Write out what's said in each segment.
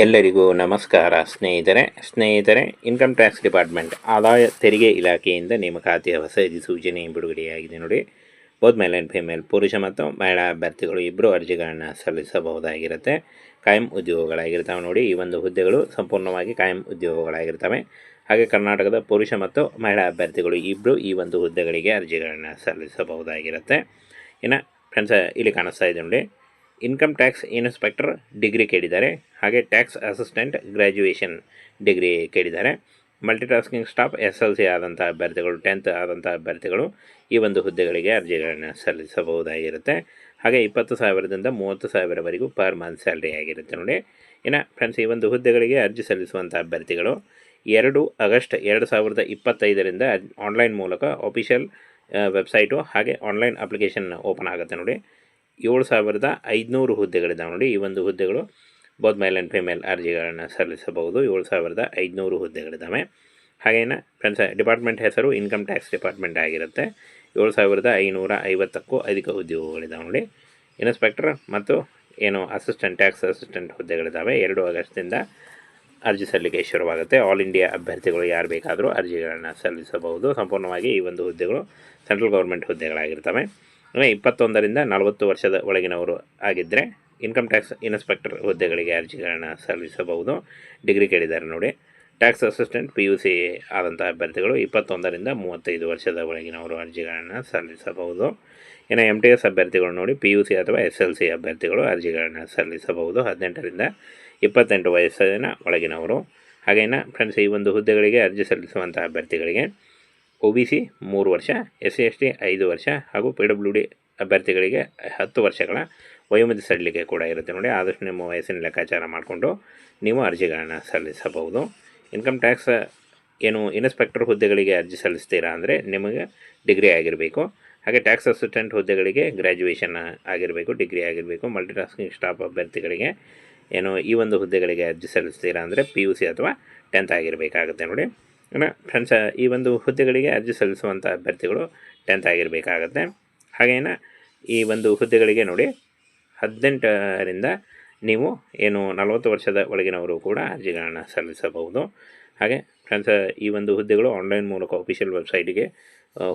ಎಲ್ಲರಿಗೂ ನಮಸ್ಕಾರ. ಸ್ನೇಹಿತರೆ ಸ್ನೇಹಿತರೆ ಇನ್ಕಮ್ ಟ್ಯಾಕ್ಸ್ ಡಿಪಾರ್ಟ್ಮೆಂಟ್ ಆದಾಯ ತೆರಿಗೆ ಇಲಾಖೆಯಿಂದ ನೇಮಕಾತಿಯ ಹೊಸ ಅಧಿಸೂಚನೆ ಬಿಡುಗಡೆಯಾಗಿದೆ ನೋಡಿ. ಬೋತ್ ಮೇಲ್ ಆ್ಯಂಡ್ ಫಿಮೇಲ್ ಪುರುಷ ಮತ್ತು ಮಹಿಳಾ ಅಭ್ಯರ್ಥಿಗಳು ಇಬ್ಬರು ಅರ್ಜಿಗಳನ್ನು ಸಲ್ಲಿಸಬಹುದಾಗಿರುತ್ತೆ. ಕಾಯಂ ಉದ್ಯೋಗಗಳಾಗಿರ್ತವೆ ನೋಡಿ. ಈ ಒಂದು ಹುದ್ದೆಗಳು ಸಂಪೂರ್ಣವಾಗಿ ಕಾಯಂ ಉದ್ಯೋಗಗಳಾಗಿರ್ತವೆ. ಹಾಗೆ ಕರ್ನಾಟಕದ ಪುರುಷ ಮತ್ತು ಮಹಿಳಾ ಅಭ್ಯರ್ಥಿಗಳು ಇಬ್ಬರು ಈ ಒಂದು ಹುದ್ದೆಗಳಿಗೆ ಅರ್ಜಿಗಳನ್ನು ಸಲ್ಲಿಸಬಹುದಾಗಿರುತ್ತೆ. ಇನ್ನು ಫ್ರೆಂಡ್ಸ್ ಇಲ್ಲಿ ಕಾಣಿಸ್ತಾ ಇದೆ ನೋಡಿ. ಇನ್ಕಮ್ ಟ್ಯಾಕ್ಸ್ ಇನ್ಸ್ಪೆಕ್ಟರ್ ಡಿಗ್ರಿ ಕೇಳಿದ್ದಾರೆ, ಹಾಗೆ ಟ್ಯಾಕ್ಸ್ ಅಸಿಸ್ಟೆಂಟ್ ಗ್ರ್ಯಾಜುಯೇಷನ್ ಡಿಗ್ರಿ ಕೇಳಿದ್ದಾರೆ. Multitasking staff S L C ಆದಂಥ ಅಭ್ಯರ್ಥಿಗಳು ಟೆಂತ್ ಆದಂಥ ಅಭ್ಯರ್ಥಿಗಳು ಈ ಒಂದು ಹುದ್ದೆಗಳಿಗೆ ಅರ್ಜಿಗಳನ್ನು ಸಲ್ಲಿಸಬಹುದಾಗಿರುತ್ತೆ. ಹಾಗೆ ಇಪ್ಪತ್ತು ಸಾವಿರದಿಂದ ಮೂವತ್ತು ಸಾವಿರವರೆಗೂ ಪರ್ ಮಂತ್ ಸ್ಯಾಲ್ರಿ ಆಗಿರುತ್ತೆ ನೋಡಿ. ಇನ್ನು ಫ್ರೆಂಡ್ಸ್ ಈ ಒಂದು ಹುದ್ದೆಗಳಿಗೆ ಅರ್ಜಿ ಸಲ್ಲಿಸುವಂಥ ಅಭ್ಯರ್ಥಿಗಳು, ಎರಡು ಆಗಸ್ಟ್ ಎರಡು ಸಾವಿರದ ಇಪ್ಪತ್ತೈದರಿಂದ ಆನ್ಲೈನ್ ಮೂಲಕ ಅಫಿಷಿಯಲ್ ವೆಬ್ಸೈಟು ಹಾಗೆ ಆನ್ಲೈನ್ ಅಪ್ಲಿಕೇಶನ್ ಓಪನ್ ಆಗುತ್ತೆ ನೋಡಿ. ಏಳು ಸಾವಿರದ ಐದುನೂರು ಹುದ್ದೆಗಳಿದ್ದಾವೆ ನೋಡಿ. ಈ ಒಂದು ಹುದ್ದೆಗಳು ಬೋತ್ ಮೇಲ್ ಆ್ಯಂಡ್ ಫಿಮೇಲ್ ಅರ್ಜಿಗಳನ್ನು ಸಲ್ಲಿಸಬಹುದು. ಏಳು ಸಾವಿರದ ಐದುನೂರು ಹುದ್ದೆಗಳಿದ್ದಾವೆ. ಹಾಗೇನ ಫ್ರೆಂಡ್ಸ್ ಡಿಪಾರ್ಟ್ಮೆಂಟ್ ಹೆಸರು ಇನ್ಕಮ್ ಟ್ಯಾಕ್ಸ್ ಡಿಪಾರ್ಟ್ಮೆಂಟ್ ಆಗಿರುತ್ತೆ. ಏಳು ಸಾವಿರದ ಐನೂರ ಐವತ್ತಕ್ಕೂ ಅಧಿಕ ಉದ್ಯೋಗಗಳಿದ್ದಾವೆ ನೋಡಿ. ಇನ್ಸ್ಪೆಕ್ಟರ್ ಮತ್ತು ಏನು ಅಸಿಸ್ಟೆಂಟ್ ಟ್ಯಾಕ್ಸ್ ಅಸಿಸ್ಟೆಂಟ್ ಹುದ್ದೆಗಳಿದ್ದಾವೆ. ಎರಡು ಆಗಸ್ಟಿಂದ ಅರ್ಜಿ ಸಲ್ಲಿಕೆ ಶುರುವಾಗುತ್ತೆ. ಆಲ್ ಇಂಡಿಯಾ ಅಭ್ಯರ್ಥಿಗಳು ಯಾರು ಬೇಕಾದರೂ ಅರ್ಜಿಗಳನ್ನು ಸಲ್ಲಿಸಬಹುದು. ಸಂಪೂರ್ಣವಾಗಿ ಈ ಒಂದು ಹುದ್ದೆಗಳು ಸೆಂಟ್ರಲ್ ಗೌರ್ಮೆಂಟ್ ಹುದ್ದೆಗಳಾಗಿರ್ತವೆ. ಅಂದರೆ ಇಪ್ಪತ್ತೊಂದರಿಂದ ನಲವತ್ತು ವರ್ಷದ ಒಳಗಿನವರು ಆಗಿದ್ದರೆ ಇನ್ಕಮ್ ಟ್ಯಾಕ್ಸ್ ಇನ್ಸ್ಪೆಕ್ಟರ್ ಹುದ್ದೆಗಳಿಗೆ ಅರ್ಜಿಗಳನ್ನು ಸಲ್ಲಿಸಬಹುದು. ಡಿಗ್ರಿ ಕೇಳಿದ್ದಾರೆ ನೋಡಿ. Tax assistant P U C ಆದಂಥ ಅಭ್ಯರ್ಥಿಗಳು ಇಪ್ಪತ್ತೊಂದರಿಂದ ಮೂವತ್ತೈದು ವರ್ಷದ ಒಳಗಿನವರು ಅರ್ಜಿಗಳನ್ನು ಸಲ್ಲಿಸಬಹುದು. ಇನ್ನು ಎಂ ಟಿ ಎಸ್ ಅಭ್ಯರ್ಥಿಗಳು ನೋಡಿ ಪಿ ಯು ಸಿ ಅಥವಾ ಎಸ್ ಎಲ್ ಸಿ ಅಭ್ಯರ್ಥಿಗಳು ಅರ್ಜಿಗಳನ್ನು ಸಲ್ಲಿಸಬಹುದು. ಹದಿನೆಂಟರಿಂದ ಇಪ್ಪತ್ತೆಂಟು ವಯಸ್ಸಿನ ಒಳಗಿನವರು. ಹಾಗೇನ ಫ್ರೆಂಡ್ಸ್ ಈ ಒಂದು ಹುದ್ದೆಗಳಿಗೆ ಅರ್ಜಿ ಸಲ್ಲಿಸುವಂಥ ಅಭ್ಯರ್ಥಿಗಳಿಗೆ ಒ ಬಿ ಸಿ ಮೂರು ವರ್ಷ, ಎಸ್ ಸಿ ಎಸ್ ಟಿ ಐದು ವರ್ಷ ಹಾಗೂ ಪಿ ಡಬ್ಲ್ಯೂ ಡಿ ಅಭ್ಯರ್ಥಿಗಳಿಗೆ ಹತ್ತು ವರ್ಷಗಳ ವಯೋಮಿತಿ ಸಡಿಲಿಕೆ ಕೂಡ ಇರುತ್ತೆ ನೋಡಿ. ಆದಷ್ಟು ನಿಮ್ಮ ವಯಸ್ಸಿನ ಲೆಕ್ಕಾಚಾರ ಮಾಡಿಕೊಂಡು ನೀವು ಅರ್ಜಿಗಳನ್ನು ಸಲ್ಲಿಸಬಹುದು. ಇನ್ಕಮ್ ಟ್ಯಾಕ್ಸ್ ಏನು ಇನ್ಸ್ಪೆಕ್ಟರ್ ಹುದ್ದೆಗಳಿಗೆ ಅರ್ಜಿ ಸಲ್ಲಿಸ್ತೀರಾ ಅಂದರೆ ನಿಮಗೆ ಡಿಗ್ರಿ ಆಗಿರಬೇಕು. ಹಾಗೆ ಟ್ಯಾಕ್ಸ್ ಅಸಿಸ್ಟೆಂಟ್ ಹುದ್ದೆಗಳಿಗೆ ಗ್ರ್ಯಾಜುಯೇಷನ್ ಆಗಿರಬೇಕು, ಡಿಗ್ರಿ ಆಗಿರಬೇಕು. ಮಲ್ಟಿಟಾಸ್ಕಿಂಗ್ ಸ್ಟಾಫ್ ಅಭ್ಯರ್ಥಿಗಳಿಗೆ ಏನು ಈ ಒಂದು ಹುದ್ದೆಗಳಿಗೆ ಅರ್ಜಿ ಸಲ್ಲಿಸ್ತೀರಾ ಅಂದರೆ ಪಿ ಯು ಸಿ ಅಥವಾ ಟೆಂತ್ ಆಗಿರಬೇಕಾಗುತ್ತೆ ನೋಡಿ. ಇನ್ನು ಫ್ರೆಂಡ್ಸ್ ಈ ಒಂದು ಹುದ್ದೆಗಳಿಗೆ ಅರ್ಜಿ ಸಲ್ಲಿಸುವಂಥ ಅಭ್ಯರ್ಥಿಗಳು ಟೆಂತ್ ಆಗಿರಬೇಕಾಗತ್ತೆ. ಹಾಗೇನ, ಈ ಒಂದು ಹುದ್ದೆಗಳಿಗೆ ನೋಡಿ, ಹದಿನೆಂಟರಿಂದ ನೀವು ಏನು ನಲವತ್ತು ವರ್ಷದ ಒಳಗಿನವರು ಕೂಡ ಅರ್ಜಿಗಳನ್ನು ಸಲ್ಲಿಸಬಹುದು. ಹಾಗೆ ಫ್ರೆಂಡ್ಸ್ ಈ ಒಂದು ಹುದ್ದೆಗಳು ಆನ್ಲೈನ್ ಮೂಲಕ ಅಫಿಷಿಯಲ್ ವೆಬ್ಸೈಟಿಗೆ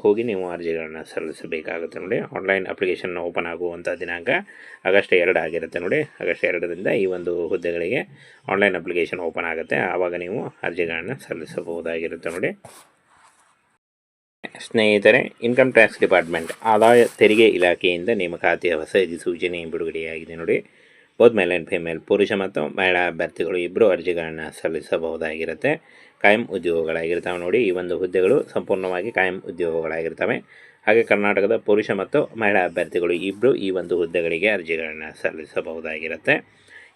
ಹೋಗಿ ನೀವು ಅರ್ಜಿಗಳನ್ನು ಸಲ್ಲಿಸಬೇಕಾಗುತ್ತೆ ನೋಡಿ. ಆನ್ಲೈನ್ ಅಪ್ಲಿಕೇಶನ್ ಓಪನ್ ಆಗುವಂಥ ದಿನಾಂಕ ಆಗಸ್ಟ್ ಎರಡು ಆಗಿರುತ್ತೆ ನೋಡಿ. ಆಗಸ್ಟ್ ಎರಡರಿಂದ ಈ ಒಂದು ಹುದ್ದೆಗಳಿಗೆ ಆನ್ಲೈನ್ ಅಪ್ಲಿಕೇಶನ್ ಓಪನ್ ಆಗುತ್ತೆ. ಆವಾಗ ನೀವು ಅರ್ಜಿಗಳನ್ನು ಸಲ್ಲಿಸಬಹುದಾಗಿರುತ್ತೆ ನೋಡಿ. ಸ್ನೇಹಿತರೆ ಇನ್ಕಮ್ ಟ್ಯಾಕ್ಸ್ ಡಿಪಾರ್ಟ್ಮೆಂಟ್ ಆದಾಯ ತೆರಿಗೆ ಇಲಾಖೆಯಿಂದ ನೇಮಕಾತಿಯ ಹೊಸ ಅಧಿಸೂಚನೆ ಬಿಡುಗಡೆಯಾಗಿದೆ ನೋಡಿ. ಬೋತ್ ಮೇಲ್ ಆ್ಯಂಡ್ ಫಿಮೇಲ್ ಪುರುಷ ಮತ್ತು ಮಹಿಳಾ ಅಭ್ಯರ್ಥಿಗಳು ಇಬ್ಬರು ಅರ್ಜಿಗಳನ್ನು ಸಲ್ಲಿಸಬಹುದಾಗಿರುತ್ತೆ. ಕಾಯಂ ಉದ್ಯೋಗಗಳಾಗಿರ್ತವೆ ನೋಡಿ, ಈ ಒಂದು ಹುದ್ದೆಗಳು ಸಂಪೂರ್ಣವಾಗಿ ಕಾಯಂ ಉದ್ಯೋಗಗಳಾಗಿರ್ತವೆ. ಹಾಗೆ ಕರ್ನಾಟಕದ ಪುರುಷ ಮತ್ತು ಮಹಿಳಾ ಅಭ್ಯರ್ಥಿಗಳು ಇಬ್ಬರು ಈ ಒಂದು ಹುದ್ದೆಗಳಿಗೆ ಅರ್ಜಿಗಳನ್ನು ಸಲ್ಲಿಸಬಹುದಾಗಿರುತ್ತೆ.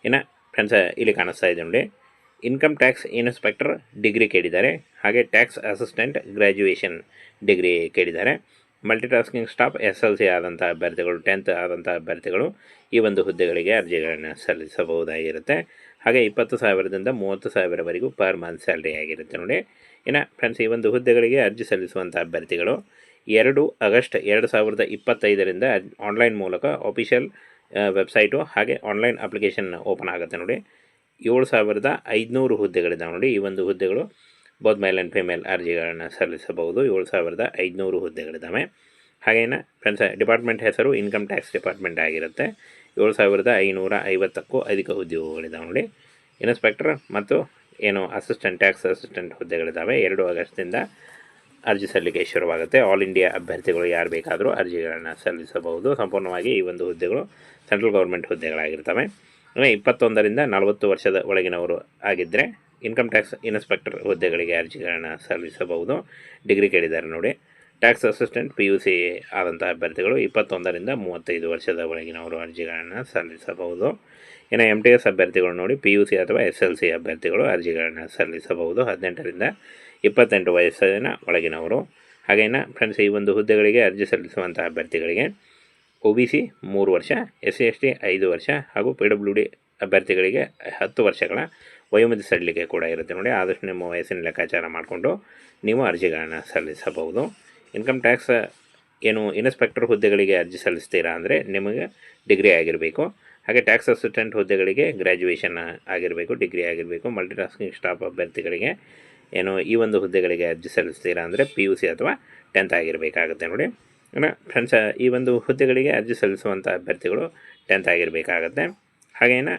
ಇನ್ನು ಫ್ರೆಂಡ್ಸ್ ಇಲ್ಲಿ ಕಾಣಿಸ್ತಾ ಇದೆ ನೋಡಿ ಇನ್ಕಮ್ ಟ್ಯಾಕ್ಸ್ ಇನ್ಸ್ಪೆಕ್ಟರ್ ಡಿಗ್ರಿ ಕೇಳಿದ್ದಾರೆ. ಹಾಗೆ ಟ್ಯಾಕ್ಸ್ ಅಸಿಸ್ಟೆಂಟ್ ಗ್ರ್ಯಾಜುಯೇಷನ್ ಡಿಗ್ರಿ ಕೇಳಿದ್ದಾರೆ. Multitasking staff S L C ಆದಂಥ ಅಭ್ಯರ್ಥಿಗಳು ಟೆಂತ್ ಆದಂಥ ಅಭ್ಯರ್ಥಿಗಳು ಈ ಒಂದು ಹುದ್ದೆಗಳಿಗೆ ಅರ್ಜಿಗಳನ್ನು ಸಲ್ಲಿಸಬಹುದಾಗಿರುತ್ತೆ. ಹಾಗೆ ಇಪ್ಪತ್ತು ಸಾವಿರದಿಂದ ಮೂವತ್ತು ಸಾವಿರವರೆಗೂ ಪರ್ ಮಂತ್ ಸ್ಯಾಲ್ರಿ ಆಗಿರುತ್ತೆ ನೋಡಿ. ಇನ್ನು ಫ್ರೆಂಡ್ಸ್ ಈ ಒಂದು ಹುದ್ದೆಗಳಿಗೆ ಅರ್ಜಿ ಸಲ್ಲಿಸುವಂಥ ಅಭ್ಯರ್ಥಿಗಳು ಎರಡು ಆಗಸ್ಟ್ ಎರಡು ಸಾವಿರದ ಇಪ್ಪತ್ತೈದರಿಂದ ಆನ್ಲೈನ್ ಮೂಲಕ ಅಫಿಷಿಯಲ್ ವೆಬ್ಸೈಟು ಹಾಗೆ ಆನ್ಲೈನ್ ಅಪ್ಲಿಕೇಶನ್ ಓಪನ್ ಆಗುತ್ತೆ ನೋಡಿ. ಏಳು ಸಾವಿರದ ಐದುನೂರು ಹುದ್ದೆಗಳಿದ್ದಾವೆ ನೋಡಿ ಈ ಒಂದು ಹುದ್ದೆಗಳು. ಬೋತ್ ಮೇಲ್ ಆ್ಯಂಡ್ ಫಿಮೇಲ್ ಅರ್ಜಿಗಳನ್ನು ಸಲ್ಲಿಸಬಹುದು. ಏಳು ಸಾವಿರದ ಐದುನೂರು ಹುದ್ದೆಗಳಿದ್ದಾವೆ. ಹಾಗೇನ ಫ್ರೆಂಡ್ಸ್, ಡಿಪಾರ್ಟ್ಮೆಂಟ್ ಹೆಸರು ಇನ್ಕಮ್ ಟ್ಯಾಕ್ಸ್ ಡಿಪಾರ್ಟ್ಮೆಂಟ್ ಆಗಿರುತ್ತೆ. ಏಳು ಸಾವಿರದ ಐನೂರ ಐವತ್ತಕ್ಕೂ ಅಧಿಕ ಉದ್ಯೋಗಗಳಿದ್ದಾವೆ ನೋಡಿ. ಇನ್ಸ್ಪೆಕ್ಟರ್ ಮತ್ತು ಏನು ಅಸಿಸ್ಟೆಂಟ್, ಟ್ಯಾಕ್ಸ್ ಅಸಿಸ್ಟೆಂಟ್ ಹುದ್ದೆಗಳಿದ್ದಾವೆ. ಎರಡು ಆಗಸ್ಟಿಂದ ಅರ್ಜಿ ಸಲ್ಲಿಕೆ ಶುರುವಾಗುತ್ತೆ. ಆಲ್ ಇಂಡಿಯಾ ಅಭ್ಯರ್ಥಿಗಳು ಯಾರು ಬೇಕಾದರೂ ಅರ್ಜಿಗಳನ್ನು ಸಲ್ಲಿಸಬಹುದು. ಸಂಪೂರ್ಣವಾಗಿ ಈ ಒಂದು ಹುದ್ದೆಗಳು ಸೆಂಟ್ರಲ್ ಗೌರ್ಮೆಂಟ್ ಹುದ್ದೆಗಳಾಗಿರ್ತವೆ. ಇಪ್ಪತ್ತೊಂದರಿಂದ ನಲವತ್ತು ವರ್ಷದ ಒಳಗಿನವರು ಆಗಿದ್ದರೆ ಇನ್ಕಮ್ ಟ್ಯಾಕ್ಸ್ ಇನ್ಸ್ಪೆಕ್ಟರ್ ಹುದ್ದೆಗಳಿಗೆ ಅರ್ಜಿಗಳನ್ನು ಸಲ್ಲಿಸಬಹುದು. ಡಿಗ್ರಿ ಕೇಳಿದ್ದಾರೆ ನೋಡಿ. Tax assistant P U C ಆದಂಥ ಅಭ್ಯರ್ಥಿಗಳು ಇಪ್ಪತ್ತೊಂದರಿಂದ ಮೂವತ್ತೈದು ವರ್ಷದ ಒಳಗಿನವರು ಅರ್ಜಿಗಳನ್ನು ಸಲ್ಲಿಸಬಹುದು. ಇನ್ನು ಎಂ ಟಿ ಎಸ್ ಅಭ್ಯರ್ಥಿಗಳು ನೋಡಿ ಪಿ ಯು ಸಿ ಅಥವಾ ಎಸ್ ಎಲ್ ಸಿ ಅಭ್ಯರ್ಥಿಗಳು ಅರ್ಜಿಗಳನ್ನು ಸಲ್ಲಿಸಬಹುದು. ಹದಿನೆಂಟರಿಂದ ಇಪ್ಪತ್ತೆಂಟು ವಯಸ್ಸಿನ ಒಳಗಿನವರು. ಹಾಗೇನ ಫ್ರೆಂಡ್ಸ್ ಈ ಒಂದು ಹುದ್ದೆಗಳಿಗೆ ಅರ್ಜಿ ಸಲ್ಲಿಸುವಂಥ ಅಭ್ಯರ್ಥಿಗಳಿಗೆ ಒ ಬಿ ಸಿ ಮೂರು ವರ್ಷ ಎಸ್ ಸಿ ಎಸ್ ಟಿ ಐದು ವರ್ಷ ಹಾಗೂ ಪಿ ಡಬ್ಲ್ಯೂ ಡಿ ಅಭ್ಯರ್ಥಿಗಳಿಗೆ ಹತ್ತು ವರ್ಷಗಳ ವಯೋಮಿತಿ ಸಡಿಲಿಕೆ ಕೂಡ ಇರುತ್ತೆ ನೋಡಿ. ಆದಷ್ಟು ನಿಮ್ಮ ವಯಸ್ಸಿನ ಲೆಕ್ಕಾಚಾರ ಮಾಡಿಕೊಂಡು ನೀವು ಅರ್ಜಿಗಳನ್ನು ಸಲ್ಲಿಸಬಹುದು. ಇನ್ಕಮ್ ಟ್ಯಾಕ್ಸ್ ಏನು ಇನ್ಸ್ಪೆಕ್ಟರ್ ಹುದ್ದೆಗಳಿಗೆ ಅರ್ಜಿ ಸಲ್ಲಿಸ್ತೀರಾ ಅಂದರೆ ನಿಮಗೆ ಡಿಗ್ರಿ ಆಗಿರಬೇಕು. ಹಾಗೆ ಟ್ಯಾಕ್ಸ್ ಅಸಿಸ್ಟೆಂಟ್ ಹುದ್ದೆಗಳಿಗೆ ಗ್ರ್ಯಾಜುಯೇಷನ್ ಆಗಿರಬೇಕು ಡಿಗ್ರಿ ಆಗಿರಬೇಕು. ಮಲ್ಟಿಟಾಸ್ಕಿಂಗ್ ಸ್ಟಾಫ್ ಅಭ್ಯರ್ಥಿಗಳಿಗೆ ಏನು ಈ ಒಂದು ಹುದ್ದೆಗಳಿಗೆ ಅರ್ಜಿ ಸಲ್ಲಿಸ್ತೀರಾ ಅಂದರೆ ಪಿ ಯು ಸಿ ಅಥವಾ ಟೆಂತ್ ಆಗಿರಬೇಕಾಗುತ್ತೆ ನೋಡಿ. ಫ್ರೆಂಡ್ಸ್ ಈ ಒಂದು ಹುದ್ದೆಗಳಿಗೆ ಅರ್ಜಿ ಸಲ್ಲಿಸುವಂಥ ಅಭ್ಯರ್ಥಿಗಳು ಟೆಂತ್ ಆಗಿರಬೇಕಾಗತ್ತೆ. ಹಾಗೇನ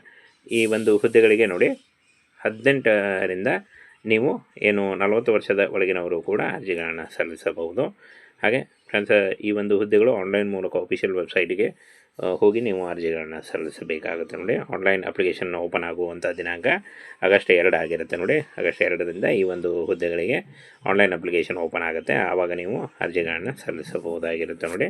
ಈ ಒಂದು ಹುದ್ದೆಗಳಿಗೆ ನೋಡಿ ಹದಿನೆಂಟರಿಂದ ನೀವು ಏನು ನಲವತ್ತು ವರ್ಷದ ಒಳಗಿನವರು ಕೂಡ ಅರ್ಜಿಗಳನ್ನು ಸಲ್ಲಿಸಬಹುದು. ಹಾಗೆ ಫ್ರೆಂಡ್ಸ್, ಈ ಒಂದು ಹುದ್ದೆಗಳು ಆನ್ಲೈನ್ ಮೂಲಕ ಅಫಿಷಿಯಲ್ ವೆಬ್ಸೈಟಿಗೆ ಹೋಗಿ ನೀವು ಅರ್ಜಿಗಳನ್ನು ಸಲ್ಲಿಸಬೇಕಾಗುತ್ತೆ ನೋಡಿ. ಆನ್ಲೈನ್ ಅಪ್ಲಿಕೇಶನ್ ಓಪನ್ ಆಗುವಂಥ ದಿನಾಂಕ ಆಗಸ್ಟ್ ಎರಡು ಆಗಿರುತ್ತೆ ನೋಡಿ. ಆಗಸ್ಟ್ ಎರಡರಿಂದ ಈ ಒಂದು ಹುದ್ದೆಗಳಿಗೆ ಆನ್ಲೈನ್ ಅಪ್ಲಿಕೇಶನ್ ಓಪನ್ ಆಗುತ್ತೆ. ಆವಾಗ ನೀವು ಅರ್ಜಿಗಳನ್ನು ಸಲ್ಲಿಸಬಹುದಾಗಿರುತ್ತೆ ನೋಡಿ.